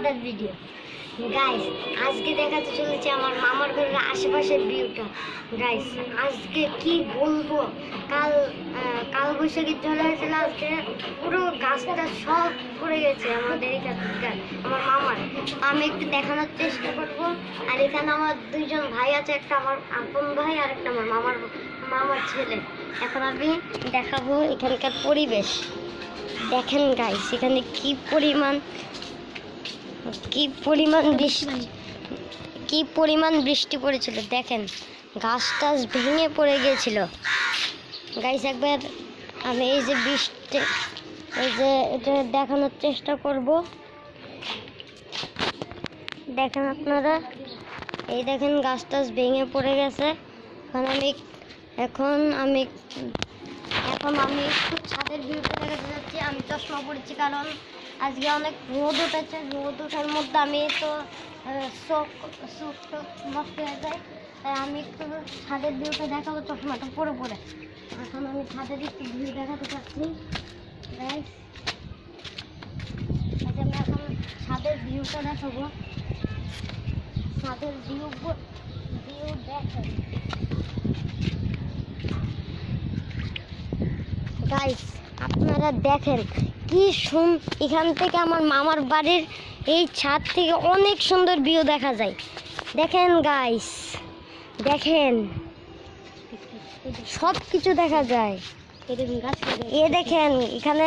Other video guys আজকে দেখাতে চলেছে আমার মামার ঘরের আশেপাশের ভিউটা গাইস আজকে কি বলব? কাল কাল বৈশাখী চলে হয়েছিল আজকে। পুরো গাছটা সব পড়ে গেছে আমাদের এখানকার আমার মামার। আমি একটু দেখানোর চেষ্টা করব। আর এখানে আমার দুইজন ভাই আছে, একটা আমার আপন ভাই আর একটা আমার মামার মামার ছেলে। এখন আমি দেখাবো এখানকার পরিবেশ। দেখেন গাইস এখানে কি পরিমাণ কি পরিমাণ বৃষ্টি? কি পরিমাণ বৃষ্টি পড়েছিল? দেখেন গাছ টাছ ভেঙে পড়ে গিয়েছিল গাইস একবার আমি এই যে বৃষ্টি, এই যে এটা দেখানোর চেষ্টা করব। দেখেন আপনারা, এই দেখেন গাছ টাছ ভেঙে পড়ে গেছে। এখন আমি এখন আমি এখন আমি একটু ছাদের ভিউটা দেখাতে যাচ্ছি। আমি চশমা পড়েছি কারণ আজকে অনেক রোদ উঠেছে রোদ ওঠার মধ্যে আমি তো আহ, চোখ টোখ নষ্ট হয়ে যায় তাই আমি একটু ছাদের ভিউটা দেখাবো চশমাটা পরে পরে। এখন আমি ছাদের একটু ভিউ দেখাতে চাচ্ছি। আমি এখন ছাদের ভিউটা দেখাবো। ছাদের ভিউ ভিউ দেখেন গাইস আপনারা দেখেন কি সুন এখান থেকে আমার মামার বাড়ির এই ছাদ থেকে অনেক সুন্দর ভিউ দেখা যায়। দেখেন গাইস দেখেন? সব কিছু দেখা যায়। এ দেখেন, এখানে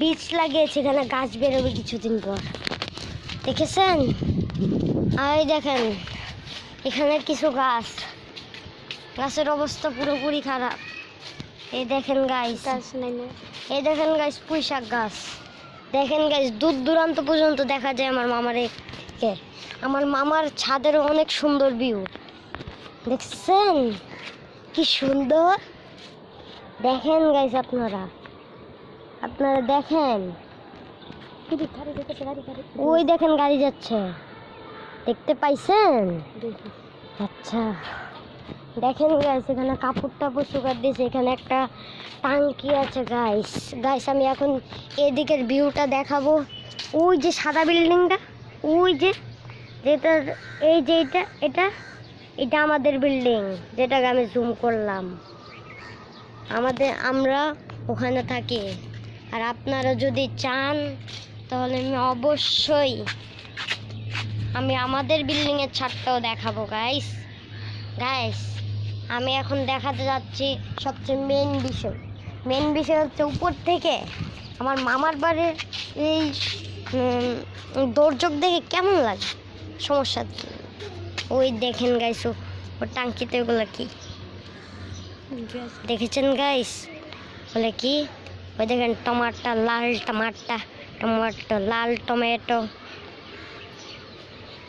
বীজ লাগিয়েছে, এখানে গাছ বেরোবে কিছুদিন পর। দেখেছেন? আর দেখেন, এখানে কিছু গাছ। গাছের অবস্থা পুরোপুরি খারাপ। এই দেখেন গাইস এই দেখেন গাইস পুঁই শাক গাছ। দেখেন গাইস দূর দূরান্ত পর্যন্ত দেখা যায় আমার মামার একে আমার মামার ছাদের অনেক সুন্দর ভিউ দেখছেন? কি সুন্দর। দেখেন গাইস আপনারা। আপনারা দেখেন? ওই দেখেন গাড়ি যাচ্ছে। দেখতে পাইছেন? আচ্ছা। দেখেন গাইস এখানে কাপড় টাপড় শুকার দিয়েছে, এখানে একটা টাঙ্কি আছে গাইস গাইস আমি এখন এদিকের ভিউটা দেখাবো। ওই যে সাদা বিল্ডিংটা ওই যে যেটার এই যে এটা এটা এটা আমাদের বিল্ডিং যেটাকে আমি জুম করলাম। আমাদের, আমরা ওখানে থাকি। আর আপনারা যদি চান, তাহলে আমি অবশ্যই, আমি আমাদের বিল্ডিংয়ের ছাদটাও দেখাবো গাইস গাইস আমি এখন দেখাতে যাচ্ছি সবচেয়ে মেন বিষয়। মেন বিষয় হচ্ছে উপর থেকে আমার মামার বাড়ির এই দৌড়যোগ দেখে কেমন লাগে? সমস্যা ওই দেখেন গাইস ও টাঙ্কিতে ওগুলো কি? দেখেছেন গাইস বলে কি? ওই দেখেন টমাটো লাল টমাটা টমাটো লাল টমেটো।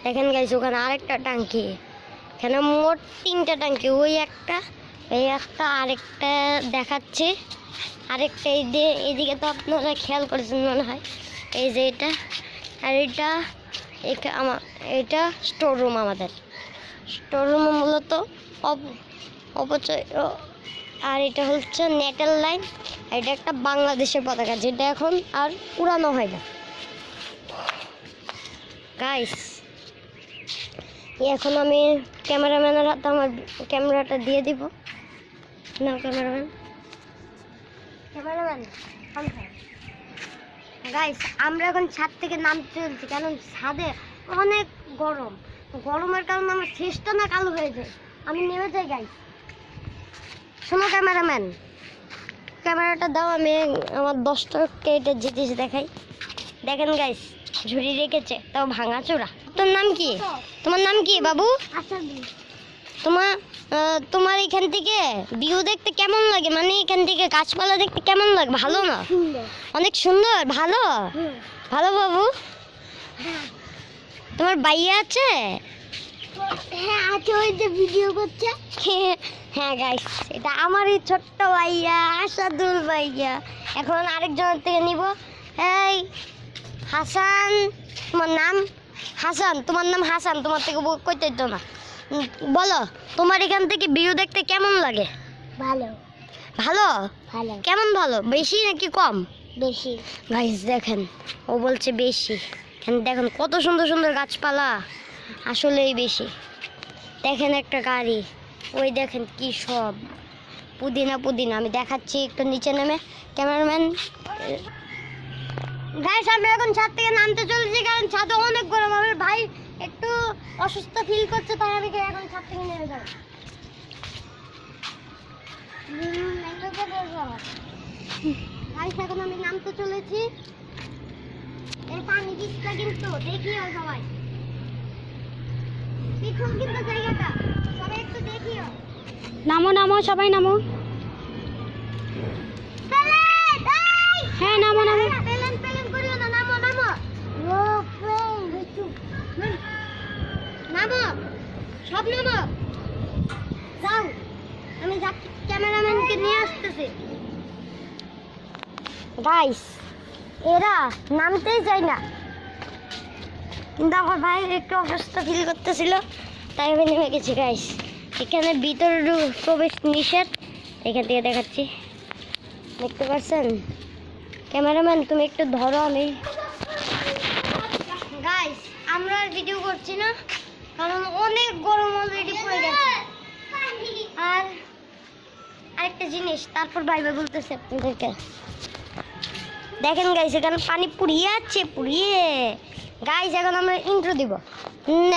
দেখেন গাইস ওখানে আরেকটা টাঙ্কি। এখানে মোট তিনটা ট্যাঙ্কি, ওই একটা, এই একটা, আরেকটা দেখাচ্ছে। আরেকটা এই যে এদিকে তো আপনারা খেয়াল করেছেন মনে হয়। এই যে এটা, আর এটা, এখা- আমার এটা স্টোর রুম আমাদের। স্টোর রুমে মূলত অপ- অপচয় আর এটা হচ্ছে নেটের লাইন এটা একটা বাংলাদেশের পতাকা, যেটা এখন আর উড়ানো হয় না। গাইস এখন আমি ক্যামেরাম্যানের হাতে আমার ক্যামেরাটা দিয়ে দিব। না ক্যামেরাম্যান। ক্যামেরাম্যান গাইস আমরা এখন ছাদ থেকে নামতে চলছি, কারণ ছাদে অনেক গরম। গরমের কারণে আমার শেষটা না কালো হয়ে যায়। আমি নেমে যাই গাইস শোনো ক্যামেরাম্যান, ক্যামেরাটা দাও, আমি আমার দশটা কেটে জিনিস দেখাই। দেখেন গাইস ঝুড়ি রেখেছে, তাও ভাঙা চোরা তোর নাম কি? তোমার নাম কি বাবু? তোমার তোমার এখান থেকে ভিউ দেখতে কেমন লাগে? মানে এখান থেকে গাছপালা দেখতে কেমন লাগে? ভালো না? অনেক সুন্দর। ভালো? ভালো বাবু? তোমার বাইয়া আছে? হ্যাঁ আছে ওই যে ভিডিও করছে। হ্যাঁ গাইস এটা আমারই ছোট্ট ভাইয়া আসাদুল ভাইয়া। এখন আরেকজনের থেকে নিব। এই হাসান তোমার নাম? হাসান তোমার নাম হাসান তোমার থেকে কইতে হইতো না। বলো তোমার এখান থেকে ভিউ দেখতে কেমন লাগে? ভালো। ভালো? ভালো। কেমন ভালো? বেশি নাকি কম? বেশি। গাইস দেখেন ও বলছে বেশি। দেখুন কত সুন্দর সুন্দর গাছপালা। আসলেই বেশি। দেখেন একটা গাড়ি। ওই দেখেন কি সব। পুদিনা পুদিনা। আমি দেখাচ্ছি একটু নিচে নেমে। ক্যামেরাম্যান গাইস আমি এখন ছাদ থেকে নামতে চলেছি কারণ ছাদে অনেক গরম আমার ভাই একটু অসুস্থ ফিল করছে তাই আমি এখন ছাদ থেকে নেমে যাব। গাইস এখন আমি নামতে চলেছি। এই পানি দিকটা কিন্তু দেখিও সবাই। পিছন কিন্তু জায়গাটা সবাই একটু দেখিও। নামো নামো সবাই নামো। হ্যাঁ নামো নামো পেলেন পেলেন করিও না নামো নামো ও প্লেন নামো সব নামো যাও। আমি ক্যামেরাম্যানকে নিয়ে আসতেছি। গাইস এরা নামতেই চায় না। কিন্তু আমার ভাই একটু অসুস্থ ফিল করতেছিল, তাই আমি নেমে গেছি গাইস এখানে ভিতরে প্রবেশ নিষেধ। এখান থেকে দেখাচ্ছি। দেখতে পাচ্ছেন? ক্যামেরাম্যান, তুমি একটু ধরো আমি। গাইস আমরা আর ভিডিও করছি না। কারণ অনেক গরম অলরেডি পড়ে গেছে। আর আরেকটা জিনিস, তারপর ভাইবা বলতেছে আপনাদেরকে। দেখেন গাইস এখানে পানি পুড়িয়ে আছে পুড়িয়ে। গাইস এখন আমরা ইন্ট্রো দিব।